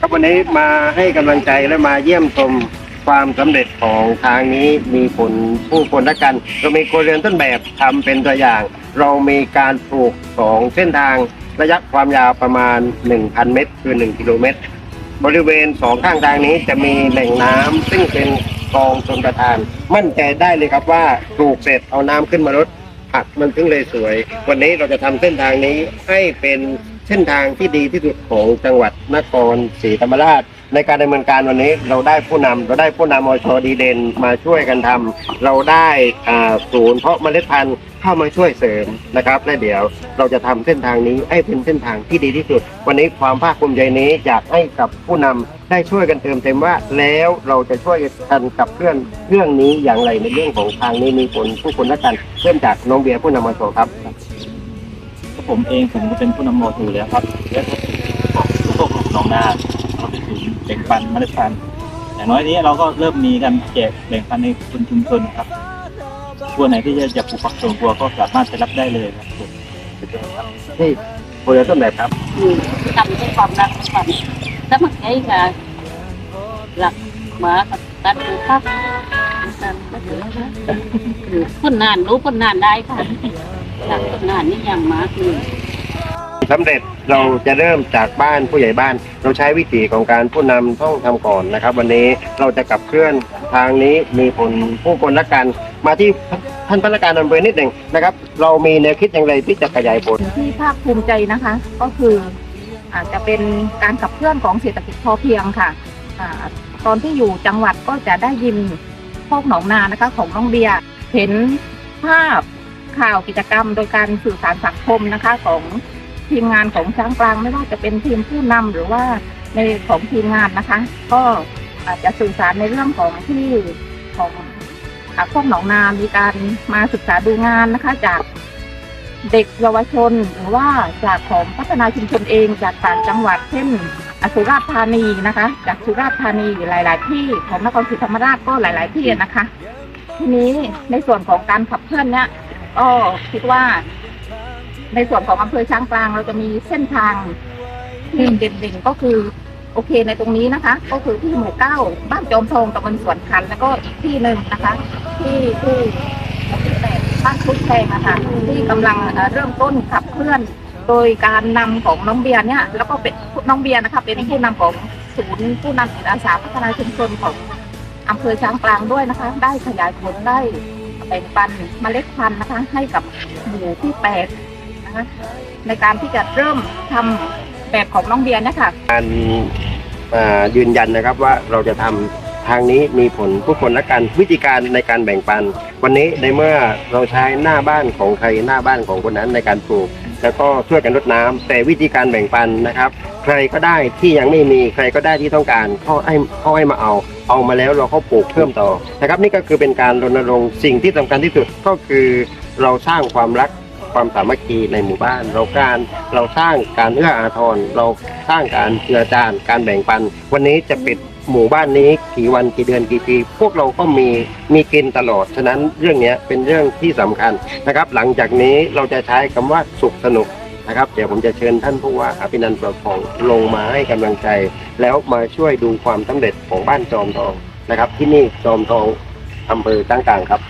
ครับวันนี้มาให้กำลังใจและมาเยี่ยมชมความสำเร็จของทางนี้มีผลผู้คนละกัน เรามีโครงเรือนต้นแบบทำเป็นตัวอย่าง เรามีการปลูกสองเส้นทางระยะความยาวประมาณ 1,000 เมตร คือ 1 กิโลเมตร บริเวณสองข้างทางนี้จะมีแหล่งน้ำซึ่งเป็นกองชนประทาน มั่นใจได้เลยครับว่าปลูกเสร็จเอาน้ำขึ้นมารดผักมันถึงเลยสวย วันนี้เราจะทำเส้นทางนี้ให้เป็น เส้นทางที่ดีที่สุดของจังหวัดนครศรีธรรมราช ในการดำเนินการวันนี้เราได้ผู้นำเราได้ผู้นำอชดีเด่นมาช่วยกันทำเราได้อ่าศูนย์เพาะเมล็ดพันธุ์เข้ามาช่วยเสริมนะครับและเดี๋ยวเราจะทำเส้นทางนี้ให้เป็นเส้นทางที่ดีที่สุด วันนี้ความภาคภูมิใจนี้อยากให้กับผู้นำได้ช่วยกันเติมเต็มว่า แล้วเราจะช่วยกันกับเพื่อนเรื่องนี้อย่างไรในเรื่องของทางนี้มีผลผู้คนละกันเริ่มจากน้องเบียร์ผู้นำมาชครับ ผมเองผมก็เป็นผู้นำโมถูแล้วครับและพวกหนองนาเราเป็นศูนย์แบ่งปันเมล็ดพันธุ์อย่างน้อยนี้เราก็เริ่มมีการแจกแบ่งปันในคนชุมชนครับตัวไหนที่จะจะปลูกผักสวนครัวก็สามารถไปรับได้เลยครับผมสุดยอดครับที่โคเรือนต้นแบบครับทำด้วยความรักความสมัครใจค่ะหลักหมาตัดหมูพักตัดก็ถือว่าคือพ้นนานรู้พ้นนานได้ค่ะ หลักพ้นนานนี่อย่างหมาคือสำเร็จเราจะเริ่มจากบ้านผู้ใหญ่บ้าน เราใช้วิธีของการผู้นำต้องทำก่อนนะครับ วันนี้เราจะขับเคลื่อนทางนี้มีผลผู้คนละกัน มาที่ท่านพนักงานอำเภอนิดหนึ่งนะครับ เรามีแนวคิดอย่างไรที่จะขยายผล ที่ภาคภูมิใจนะคะก็คืออาจจะเป็นการขับเคลื่อนของเศรษฐกิจพอเพียงค่ะอาตอนที่อยู่จังหวัดก็จะได้ยินพวกหนองนานะคะของน้องเบียร์เห็นภาพ ข่าวกิจกรรม โดยการสื่อสารสังคมนะคะ ของทีมงานของช้างกลางไม่ว่าจะเป็นทีมผู้นำหรือว่าในของทีมงานนะคะ ก็อาจจะสื่อสารในเรื่องของที่ของอ่าพวกหนองนามีการมาศึกษาดูงานนะคะจากเด็กเยาวชนหรือว่าจากของพัฒนาชุมชนเองจากต่างจังหวัดเช่นอสุราษฎร์ธานีนะคะ จากสุราษฎร์ธานีหลาย ๆ ที่ของนครศรีธรรมราชก็หลาย ๆ ที่นะคะ ทีนี้ในส่วนของการขับเคลื่อนเนี่ย ก็คิดว่า ในส่วนของอำเภอช้างกลางเราจะมีเส้นทางที่เด่นๆก็คือ โอเคในตรงนี้นะคะ ก็คือที่หมู่เก้าบ้านจอมทองตำบลสวนคัน แล้วก็อีกที่หนึ่งนะคะ ที่ที่บ้านทุกแพงนะคะที่กำลังเริ่มต้นขับเคลื่อน โดยการนำของน้องเบียร์เนี่ย แล้วก็เป็นน้องเบียร์นะคะเป็นผู้นำของศูนย์ผู้นำจิตอาสาพัฒนาชุมชนของอำเภอช้างกลางด้วยนะคะ ได้ขยายผลได้ แบ่งปันเมล็ดพันธุ์นะคะ ให้กับหมู่ที่แปดนะคะในการที่จะเริ่มทำแบบของน้องเบียร์นะคะการอ่ายืนยันนะครับว่าเราจะทำทางนี้มีผลผู้คนละกันวิธีการในการแบ่งปัน วันนี้ในเมื่อเราใช้หน้าบ้านของใครหน้าบ้านของคนนั้นในการปลูก แล้วก็ช่วยกันรดน้ำแต่วิธีการแบ่งปันนะครับ ใครก็ได้ที่ยังไม่มีใครก็ได้ที่ต้องการเขาให้เขาให้มาเอา เอามาแล้วเราก็ปลูกเพิ่มต่อนะครับ นี่ก็คือเป็นการรณรงค์สิ่งที่สำคัญที่สุดก็คือเราสร้างความรัก ความสามัคคีในหมู่บ้าน เราการเราสร้างการเอื้ออาทรเราสร้างการเจือจานการแบ่งปัน วันนี้จะปิดหมู่บ้านนี้กี่วันกี่เดือนกี่ปี พวกเราก็มีมีกินตลอด ฉะนั้นเรื่องนี้เป็นเรื่องที่สำคัญนะครับ หลังจากนี้เราจะใช้คำว่าสุขสนุกนะครับเดี๋ยวผมจะเชิญท่านผู้ว่าอภินันท์ประทองลงมาให้กำลังใจ แล้วมาช่วยดูความสำเร็จของบ้านจอมทองนะครับ ที่นี่จอมทองอำเภอจ้างกลางครับ